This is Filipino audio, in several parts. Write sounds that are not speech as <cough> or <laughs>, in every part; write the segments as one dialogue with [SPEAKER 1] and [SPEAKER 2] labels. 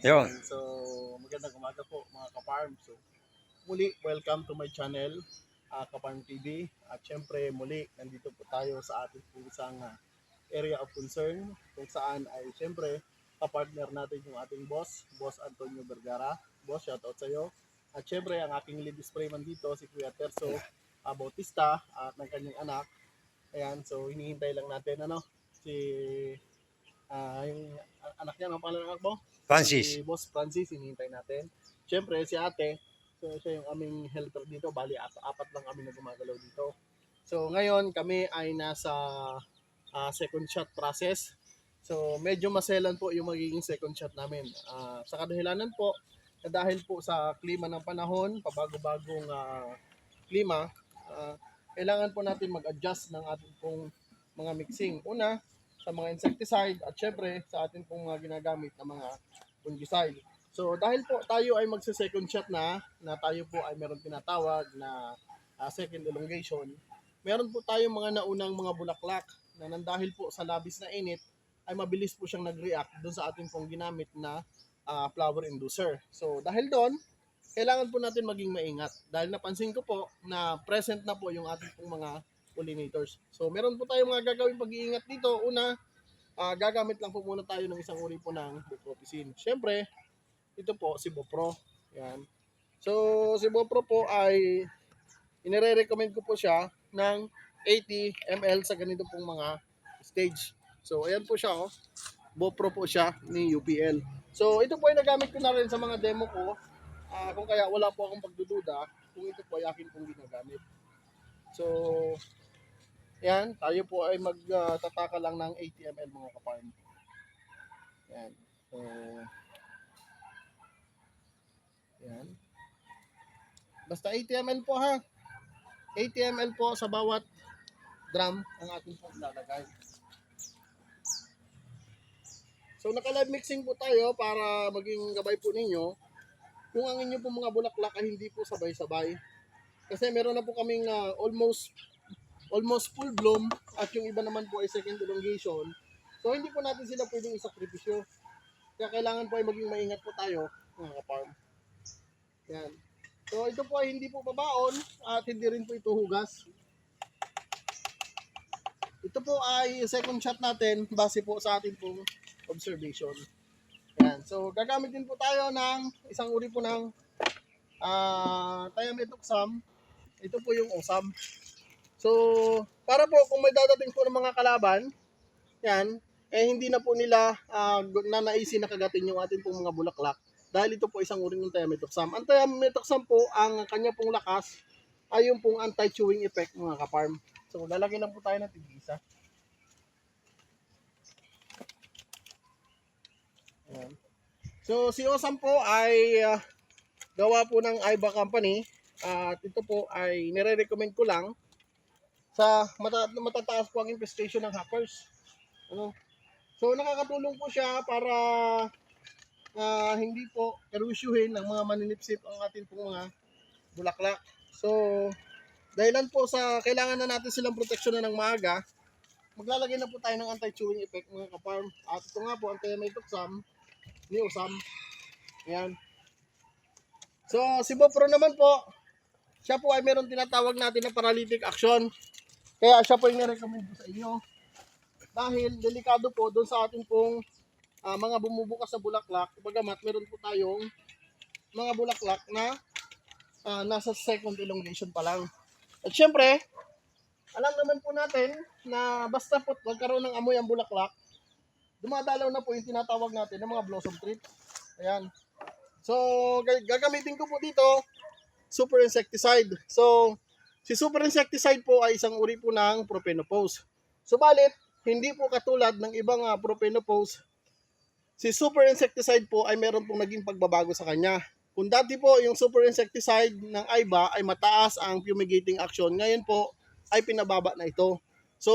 [SPEAKER 1] Yun.
[SPEAKER 2] So, magandang umaga po mga ka-farm. So, muli, welcome to my channel, uh, Ka-Farm TV. At syempre, muli, nandito po tayo sa ating isang ah, area of concern kung saan ay syempre, kapartner natin yung ating boss, Boss Antonio Vergara. Boss, shoutout sa iyo. At syempre, ang aking lead sprayman dito, si Kuya Terso ah, Bautista at ng kanyang anak. Ayan, so hinihintay lang natin, ano, si ah yung anak niya, ano pala ng anak mo?
[SPEAKER 1] Francis.
[SPEAKER 2] Si Boss Francis, hinihintay natin. Siyempre, si ate, so siya yung aming helper dito. Bali, at, apat lang kami na gumagalaw dito. So, ngayon, kami ay nasa ah, second shot process. So, medyo maselan po yung magiging second shot namin. Ah, sa kadahilanan po, na dahil po sa klima ng panahon, pabago-bagong ah, klima, ah, kailangan po natin mag-adjust ng ating pong mga mixing. Una, sa mga insecticide at syempre sa ating pong mga ginagamit na mga fungicide. So dahil po tayo ay magsa-second shot na, na tayo po ay meron tinatawag na ah, second elongation, meron po tayong mga naunang mga bulaklak na nang dahil po sa labis na init ay mabilis po siyang nag-react doon sa ating pong ginamit na ah, flower inducer. So dahil doon, kailangan po natin maging maingat dahil napansin ko po na present na po yung ating pong mga pollinators. So meron po tayong mga gagawin pag-iingat dito. Una, ah, gagamit lang po muna tayo ng isang uri po ng bupropisin. Siyempre, ito po si Bopro. Yan. So si Bopro po ay inire-recommend ko po siya ng 80 ml sa ganito pong mga stage. So ayan po siya oh. Bopro po siya ni UPL. So ito po ay nagamit ko na rin sa mga demo ko. Ah, kung kaya wala po akong pagdududa kung ito po ay akin pong ginagamit. So, yan, tayo po ay magtataka lang ng 80 ml mga kaparm. Yan. So, yan. Basta 80 ml po ha. 80 ml po sa bawat drum ang ating po lalagay. So naka-live mixing po tayo para maging gabay po ninyo kung ang inyo po mga bulaklak ay hindi po sabay-sabay. Kasi meron na po kaming ah, almost almost full bloom at yung iba naman po ay second elongation. So hindi po natin sila pwedeng isakripisyo. Kaya kailangan po ay maging maingat po tayo mga kaparm. Yan. So ito po ay hindi po babaon at hindi rin po ito hugas. Ito po ay second shot natin base po sa ating pong observation. Yan. So gagamit din po tayo ng isang uri po ng ah thiamethoxam. Ito po yung osam. So, para po kung may dadating po ng mga kalaban, yan, eh hindi na po nila uh, nanaisin na kagatin yung ating pong mga bulaklak dahil ito po isang uri ng thiamethoxam. Ang thiamethoxam po, ang kanya pong lakas ay yung pong anti-chewing effect mga kaparm. So, lalagyan lang po tayo ng tigisa. So, si Osam po ay ah, gawa po ng Iba Company at ito po ay nire-recommend ko lang sa mata matataas po ang infestation ng hoppers. Ano? So nakakatulong po siya para ah, hindi po erusyuhin ng mga maninipsip ang ating pong mga bulaklak. So dahilan po sa kailangan na natin silang proteksyonan ng maaga, maglalagay na po tayo ng anti-chewing effect mga kaparm. At ito nga po ang Thiamethoxam ni Osam. Ayan. So si Bopro naman po, siya po ay meron tinatawag natin na paralytic action. Kaya siya po yung nirecommend ko sa inyo. Dahil delikado po doon sa ating pong ah, mga bumubukas sa bulaklak. Bagamat meron po tayong mga bulaklak na ah, nasa second elongation pa lang. At syempre, alam naman po natin na basta po magkaroon ng amoy ang bulaklak, dumadalaw na po yung tinatawag natin ng mga blossom trip. Ayan. So, gag- gagamitin ko po dito super insecticide. So, si super insecticide po ay isang uri po ng propenopause. Subalit, hindi po katulad ng ibang uh, propenopause. Si super insecticide po ay meron pong naging pagbabago sa kanya. Kung dati po yung super insecticide ng AIBA ay mataas ang fumigating action, ngayon po ay pinababa na ito. So,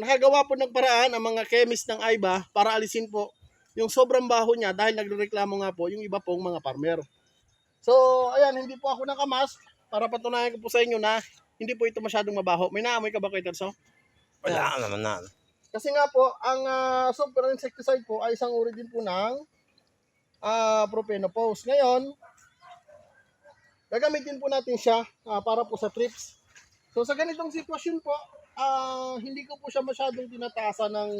[SPEAKER 2] nakagawa po ng paraan ang mga chemist ng AIBA para alisin po yung sobrang baho niya dahil nagrereklamo nga po yung iba pong mga farmer. So, ayan, hindi po ako nakamas para patunayan ko po sa inyo na hindi po ito masyadong mabaho. May naamoy ka ba kay Terso?
[SPEAKER 1] Wala naman na.
[SPEAKER 2] Kasi nga po, ang ah, super insecticide po ay isang uri din po ng ah, ah, propenopause. Ngayon, gagamitin po natin siya ah, para po sa trips. So sa ganitong sitwasyon po, ah, hindi ko po siya masyadong tinataasan ng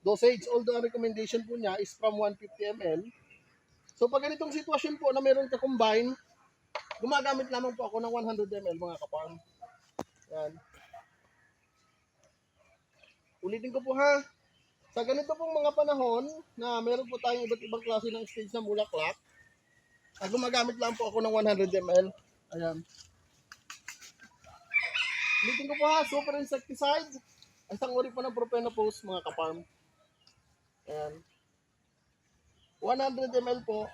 [SPEAKER 2] dosage. Although ang recommendation po niya is from 150 ml. So pag ganitong sitwasyon po na meron ka combine, gumagamit lamang po ako ng 100 ml mga kaparm. Yan. Ulitin ko po ha. Sa ganito pong mga panahon na meron po tayong iba't ibang klase ng stage ng bulaklak, ah, gumagamit lang po ako ng 100 ml. Ayan. Ulitin ko po ha, super insecticide. Isang uri po ng propenopause mga kaparm. Ayan. 100 ml po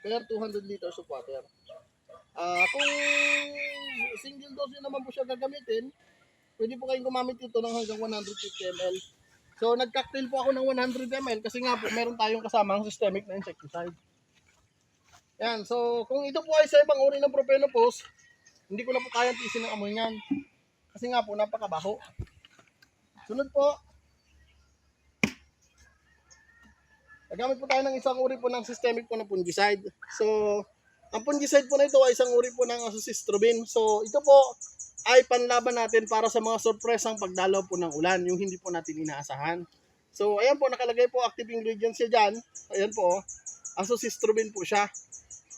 [SPEAKER 2] per 200 liters of water. Ah, kung single dose nyo naman po siya gagamitin, pwede po kayong gumamit ito ng hanggang 150 ml. So, nag-cocktail po ako ng 100 ml kasi nga po meron tayong kasamang systemic na insecticide. Yan, so kung ito po ay sa ibang uri ng propenopause, hindi ko na po kayang tisin ng amoy niyan. Kasi nga po, napakabaho. Sunod po, Nagamit po tayo ng isang uri po ng systemic po ng fungicide. So, ang fungicide po na ito ay isang uri po ng azoxystrobin. So, ito po ay panlaban natin para sa mga sorpresang pagdalaw po ng ulan, yung hindi po natin inaasahan. So, ayan po, nakalagay po active ingredients siya dyan. Ayan po, azoxystrobin po siya.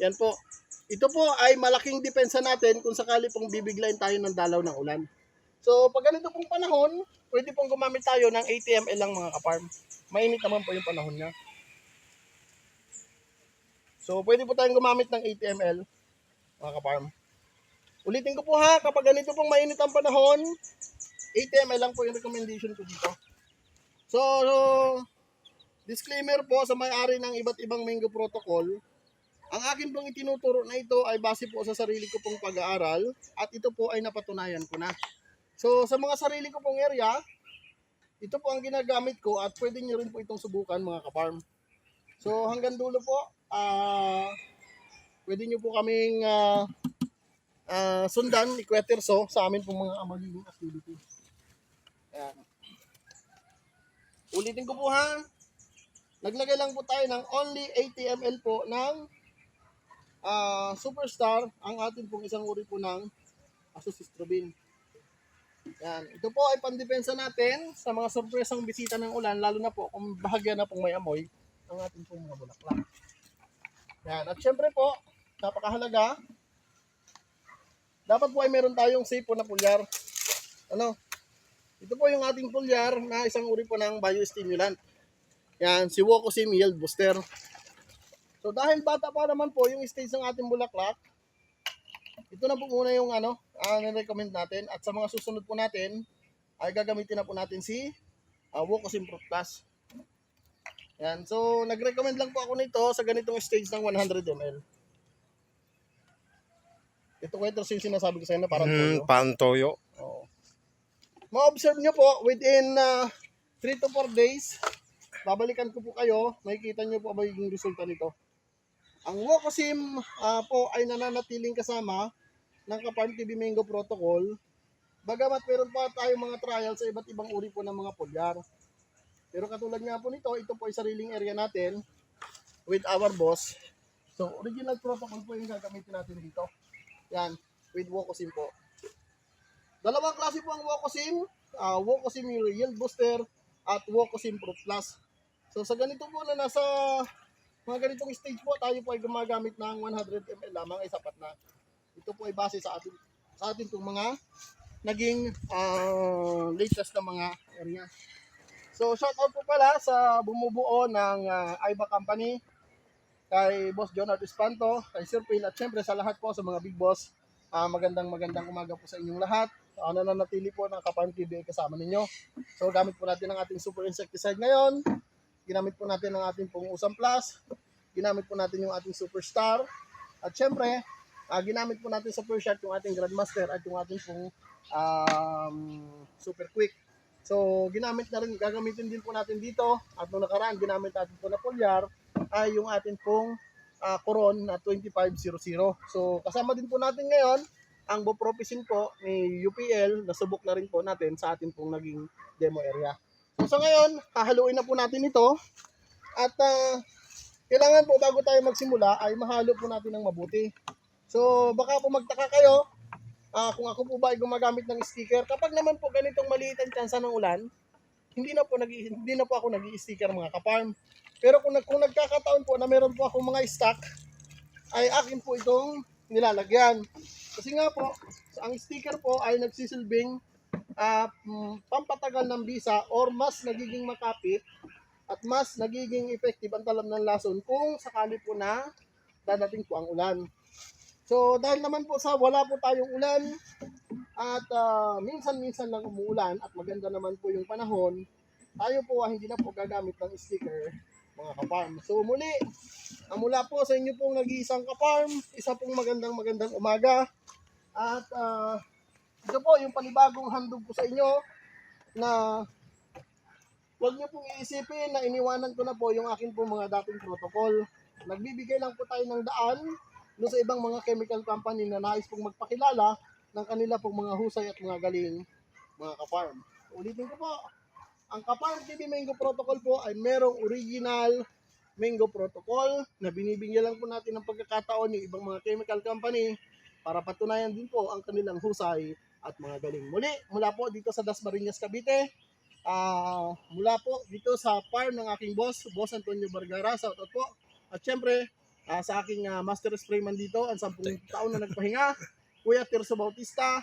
[SPEAKER 2] Yan po. Ito po ay malaking depensa natin kung sakali pong bibiglayin tayo ng dalaw ng ulan. So, pag ganito pong panahon, pwede pong gumamit tayo ng ATML lang mga kaparm. Mainit naman po yung panahon niya. So, pwede po tayong gumamit ng ATML, mga kaparm. Ulitin ko po ha, kapag ganito pong mainit ang panahon, ATML lang po yung recommendation ko dito. So, so disclaimer po sa may-ari ng iba't ibang mango protocol, ang akin pong itinuturo na ito ay base po sa sarili ko pong pag-aaral at ito po ay napatunayan ko na. So, sa mga sarili ko pong area, ito po ang ginagamit ko at pwede nyo rin po itong subukan mga kaparm. So, hanggang dulo po, ah pwede nyo po kaming ah, ah, sundan ni Kuya Tirso sa amin pong mga magiging activity. Ayan. Ulitin ko po ha. Naglagay lang po tayo ng only 80 ml po ng ah, Superstar, ang atin pong isang uri po ng Azoxystrobin. Yan. Ito po ay pandepensa natin sa mga sorpresang bisita ng ulan, lalo na po kung bahagya na pong may amoy ang ating pong mga bulaklak. Yan. At syempre po, napakahalaga, dapat po ay meron tayong safe po na pulyar. Ano? Ito po yung ating pulyar na isang uri po ng biostimulant. Yan, si Wokosim Yield Booster. So dahil bata pa naman po yung stage ng ating bulaklak, ito na po muna yung ano, uh, recommend natin. At sa mga susunod po natin, ay gagamitin na po natin si uh, Wokosim Pro Plus. Yan, so nag-recommend lang po ako nito sa ganitong stage ng 100 ml. Ito ko ito yung sinasabi ko sa inyo, parang
[SPEAKER 1] Hmm,
[SPEAKER 2] toyo.
[SPEAKER 1] pantoyo.
[SPEAKER 2] Oo. Ma-observe nyo po, within 3 to 4 days, babalikan ko po kayo, makikita nyo po ang magiging resulta nito. Ang Wokosim ah, po ay nananatiling kasama ng Kaparm TV Mango Protocol. Bagamat meron pa tayong mga trial sa iba't ibang uri po ng mga polyar. Pero katulad nga po nito, ito po ay sariling area natin with our boss. So, original protocol po yung gagamitin natin dito. Yan, with Wokosim po. Dalawang klase po ang Wokosim, uh, Wokosim Yield Booster at Wokosim Pro Plus. So sa ganito po na nasa mga ganitong stage po, tayo po ay gumagamit ng 100 ml lamang ay sapat na. Ito po ay base sa atin sa atin pong mga naging ah, latest na mga area. So shout out po pala sa bumubuo ng uh, Aiba Company, kay Boss John Artis Panto, kay Sir Phil at syempre sa lahat po sa mga big boss. Ah, magandang magandang umaga po sa inyong lahat. Uh, nananatili po ng Kapan TV kasama ninyo. So gamit po natin ang ating super insecticide ngayon. Ginamit po natin ang ating pong Usam Plus. Ginamit po natin yung ating Superstar. At syempre, ah, ginamit po natin sa first shot yung ating Grandmaster at yung ating pong um, Super Quick. So, ginamit na rin, gagamitin din po natin dito. At nung nakaraan, ginamit natin po na polyar ay yung ating pong ah, Coron na 2500. So, kasama din po natin ngayon ang Bupropisin po ni UPL na subok na rin po natin sa ating pong naging demo area. So, sa ngayon, hahaluin na po natin ito at ah, kailangan po bago tayo magsimula ay mahalo po natin ng mabuti. So baka po magtaka kayo ah, kung ako po ba ay gumagamit ng sticker. Kapag naman po ganitong maliit ang tsansa ng ulan, hindi na po nag hindi na po ako nag-i-sticker mga kaparm. Pero kung, kung nagkakataon po na meron po ako mga stock, ay akin po itong nilalagyan. Kasi nga po, ang sticker po ay nagsisilbing mm, pampatagal ng bisa or mas nagiging makapit at mas nagiging effective ang talam ng lason kung sakali po na dadating po ang ulan. So dahil naman po sa wala po tayong ulan at ah, minsan-minsan lang umuulan at maganda naman po yung panahon, tayo po ay hindi na po gagamit ng sticker mga kaparm. So muli, ang mula po sa inyo pong nag-iisang kaparm, isa pong magandang magandang umaga at ah, ito po yung panibagong handog ko sa inyo na Huwag niyo pong iisipin na iniwanan ko na po yung akin po mga dating protocol. Nagbibigay lang po tayo ng daan doon sa ibang mga chemical company na nais pong magpakilala ng kanila pong mga husay at mga galing mga kaparm. Ulitin ko po, ang Kaparm TV Mango Protocol po ay merong original Mango Protocol na binibigyan lang po natin ng pagkakataon ng ibang mga chemical company para patunayan din po ang kanilang husay at mga galing. Muli, mula po dito sa Dasmariñas, Cavite, Ah, mula po dito sa farm ng aking boss, Boss Antonio Vergara, sa out po. At syempre, ah, sa aking ah, master sprayman dito, ang 10 taon na nagpahinga, <laughs> Kuya Tirso Bautista.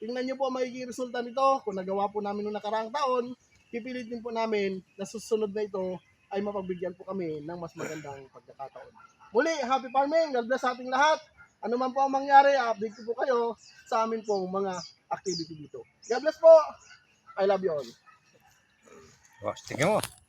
[SPEAKER 2] Tingnan niyo po ang magiging resulta nito. Kung nagawa po namin noong nakaraang taon, pipilitin po namin na susunod na ito ay mapagbigyan po kami ng mas magandang pagkakataon. Muli, happy farming! God bless sa ating lahat! Ano man po ang mangyari, update ko po kayo sa amin pong mga activity dito. God bless po! I love you all.
[SPEAKER 1] Oh, tingnan mo.